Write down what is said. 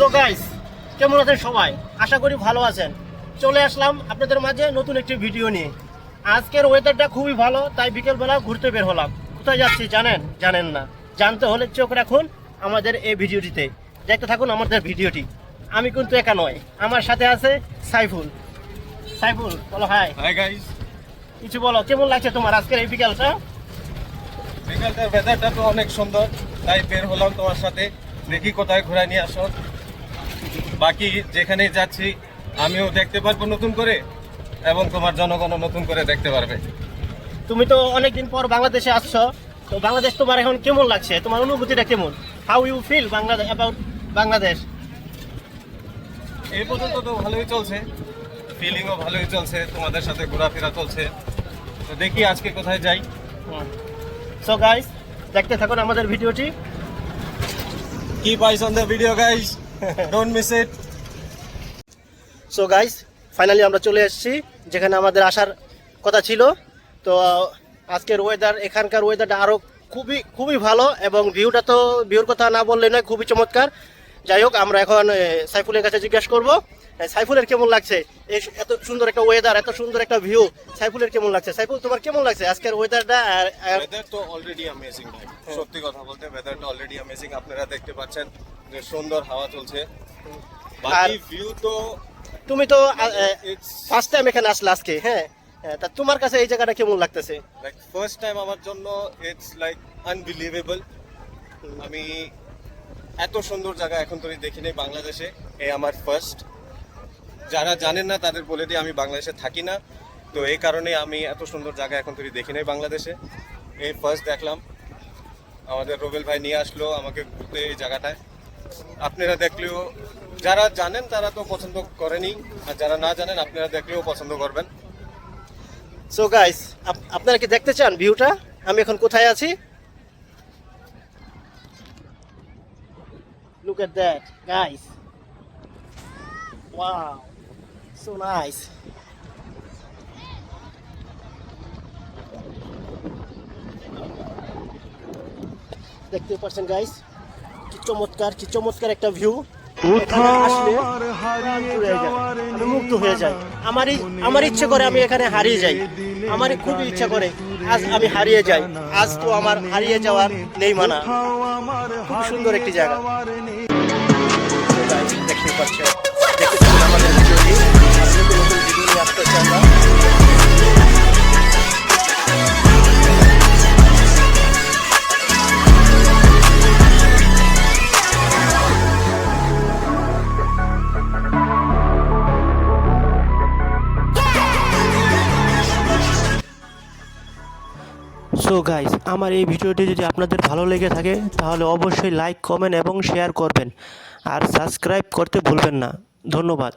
Guys কেমন আছেন সবাই? আশা করি ভালো আছেন। চলে আসলাম আপনাদের মাঝে নতুন একটি ভিডিও নিয়ে। আজকের ওয়েদারটা খুবই ভালো তাই বিকেলবেলা ঘুরতে বের হলাম। কোথায় যাচ্ছি জানেন? জানেন না। জানতে হলে চোখ রাখুন আমাদের এই ভিডিওটিতে দেখতে থাকুন আমাদের ভিডিওটি আমি কিন্তু একা নয় আমার সাথে আছে সাইফুল। সাইফুল বলো হাই হাই গাইস কিছু বলো কেমন লাগছে তোমার আজকের এই বিকেলটা? বিকালটার ওয়েদারটা তো অনেক সুন্দর তাই বের হলাম তোমার সাথে। দেখি কোথায় ঘোরা নিয়ে আসো। বাকি যেখানেই যাচ্ছি আমিও দেখতে পারব নতুন করে এবং তোমার জনগণও নতুন করে দেখতে পারবে। তুমি তো অনেকদিন পর বাংলাদেশে আসছো তো বাংলাদেশ তোমার এখন কেমন লাগছে? তোমার অনুভূতিটা কেমন? How you feel Bangladesh about Bangladesh? এই পর্যন্ত তো ভালোই চলছে ফিলিংও ভালোই চলছে তোমাদের সাথে ঘোরাফেরা চলছে। তো দেখি আজকে কোথায় যাই। সো গাইস দেখতে থাকুন আমাদের ভিডিওটি। কি পাইস on the video guys don't miss it so guys finally আমরা চলে এসেছি যেখানে আমাদের আসার কথা ছিল। তো আজকের ওয়েদার এখানকার ওয়েদারটা আরও খুবই খুবই ভালো এবং ভিউটা তো ভিউর কথা না বললে নয় খুবই চমৎকার। যাই হোক আমরা এখন সাইফুলের কাছে জিজ্ঞেস করব সাইফুলের কেমন লাগছে? এই এত সুন্দর একটা ওয়েদার এত সুন্দর একটা ভিউ সাইফুলের কেমন লাগছে? সাইফুল তোমার কেমন লাগছে? আজকের ওয়েদারটা আর আর ওয়েদার তো অলরেডি অ্যামেজিং ভাই। সত্যি কথা বলতে ওয়েদারটা অলরেডি অ্যামেজিং আপনারা দেখতে পাচ্ছেন যে সুন্দর হাওয়া চলছে। বাকি ভিউ তো তুমি তো ফার্স্ট টাইম এখানে আসলে আজকে হ্যাঁ? হ্যাঁ, তা তোমার কাছে এই জায়গাটা কেমন লাগতেছে? লাইক ফার্স্ট টাইম আমার জন্য ইটস লাইক আনবিলিভেবল আমি এত সুন্দর জায়গা এখন তো দেখিনি বাংলাদেশে এই আমার ফার্স্ট যারা জানেন না তাদের বলে দিই আমি বাংলাদেশে থাকি না। তো এই কারণে আমি এত সুন্দর জায়গা এখন তৈরি দেখি নাই বাংলাদেশে। এই ফার্স্ট দেখলাম। আমাদের রোবেল ভাই নিয়ে আসলো আমাকে ঘুরতে এই জায়গাটায়। আপনারা দেখলেও, যারা জানেন তারা তো পছন্দ করেনি, আর যারা না জানেন আপনারা দেখলেও পছন্দ করবেন। সো গাইস আপনারা কি দেখতে চান ভিউটা? আমি এখন কোথায় আছি? Look at that guys wow so nice দেখতে পাচ্ছেন গাইস কি চমৎকার কি চমৎকার একটা ভিউ আসলে যায়। আমি মুগ্ধ হয়ে যাই আমারই আমার ইচ্ছে করে আমি এখানে হারিয়ে যাই। আমারই খুবই ইচ্ছা করে আজ আমি হারিয়ে যাই। আজ তো আমার হারিয়ে যাওয়ার নেই মানা। খুব সুন্দর একটি জায়গা। দেখতে পাচ্ছেন। সো গাইস আমার এই ভিডিওটি যদি আপনাদের ভালো লেগে থাকে, তাহলে অবশ্যই লাইক কমেন্ট এবং শেয়ার করবেন। আর সাবস্ক্রাইব করতে ভুলবেন না। ধন্যবাদ।